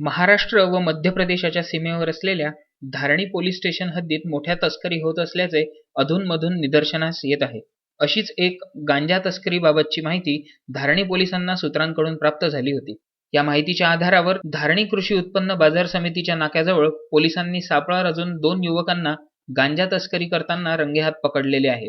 महाराष्ट्र व मध्य प्रदेशाच्या सीमेवर असलेल्या धारणी पोलीस स्टेशन हद्दीत मोठ्या तस्करी होत असल्याचे अधूनमधून निदर्शनास येत आहे. अशीच एक गांजा तस्करीबाबतची माहिती धारणी पोलिसांना सूत्रांकडून प्राप्त झाली होती. या माहितीच्या आधारावर धारणी कृषी उत्पन्न बाजार समितीच्या नाक्याजवळ पोलिसांनी सापळा रचून दोन युवकांना गांजा तस्करी करताना रंगेहात पकडलेले आहे.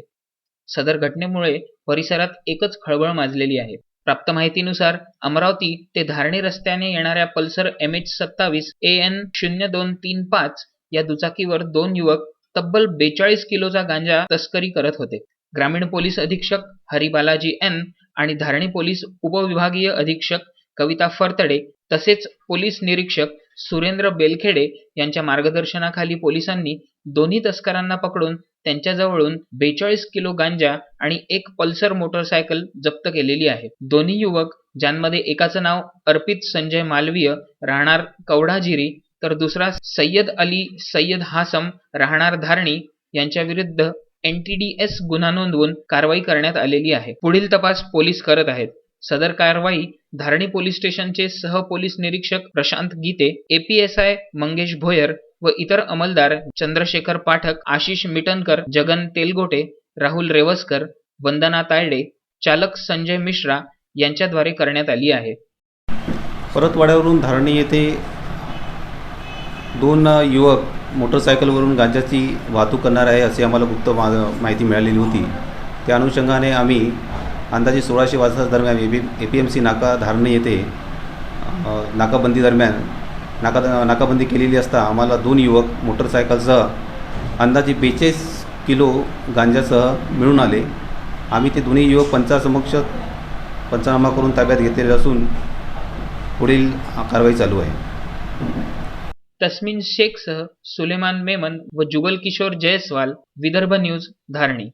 सदर घटनेमुळे परिसरात एकच खळबळ माजलेली आहे. प्राप्त माहितीनुसार अमरावती ते धारणी रस्त्याने येणाऱ्या पल्सर एम एच सत्तावीस ए एन शून्य दोन तीन पाच या दुचाकीवर दोन युवक तब्बल बेचाळीस किलोचा गांजा तस्करी करत होते. ग्रामीण पोलीस अधीक्षक हरिबालाजी एन आणि धारणी पोलीस उपविभागीय अधीक्षक कविता फरतडे तसेच पोलीस निरीक्षक सुरेंद्र बेलखेडे यांच्या मार्गदर्शनाखाली पोलिसांनी दोन्ही तस्करांना पकडून त्यांच्याजवळून बेचाळीस किलो गांजा आणि एक पल्सर मोटरसायकल जप्त केलेली आहे. दोन्ही युवक ज्यांमध्ये एकाचं नाव अर्पित संजय मालवीय राहणार कवडाजिरी तर दुसरा सय्यद अली सय्यद हासम राहणार धारणी यांच्या विरुद्ध एनटीडीएस गुन्हा नोंदवून कारवाई करण्यात आलेली आहे. पुढील तपास पोलीस करत आहेत. सदर कारवाई धारणी पोलीस स्टेशनचे सह पोलीस निरीक्षक प्रशांत गीते एपीएसआय मंगेश भोयर व इतर अंमलदार चंद्रशेखर पाठक आशिष मिटनकर जगन तेलगोटे राहुल रेवसकर वंदना तायडे चालक संजय मिश्रा यांच्याद्वारे करण्यात आली आहे. परतवाड्यावरून धारणी येथे दोन युवक मोटरसायकलवरून गांजाची वाहतूक करणार आहे असे आम्हाला गुप्त मा माहिती मिळालेली होती. त्या अनुषंगाने आम्ही अंदाजे सोळाशे वाजता दरम्यान A B A P M C नाका धारणी येथे नाकाबंदी दरम्यान नाका नाकाबंदी केलेली असता आम्हाला दोन युवक मोटरसायकलसह अंदाजे बेचाळीस किलो गांजासह मिळून आले. आम्ही ते दोन्ही युवक पंचासमक्ष पंचनामा करून ताब्यात घेतलेले असून पुढील कारवाई चालू आहे. तस्मिन शेखसह सुलेमान मेमन व जुगल किशोर जयस्वाल विदर्भ न्यूज धारणी.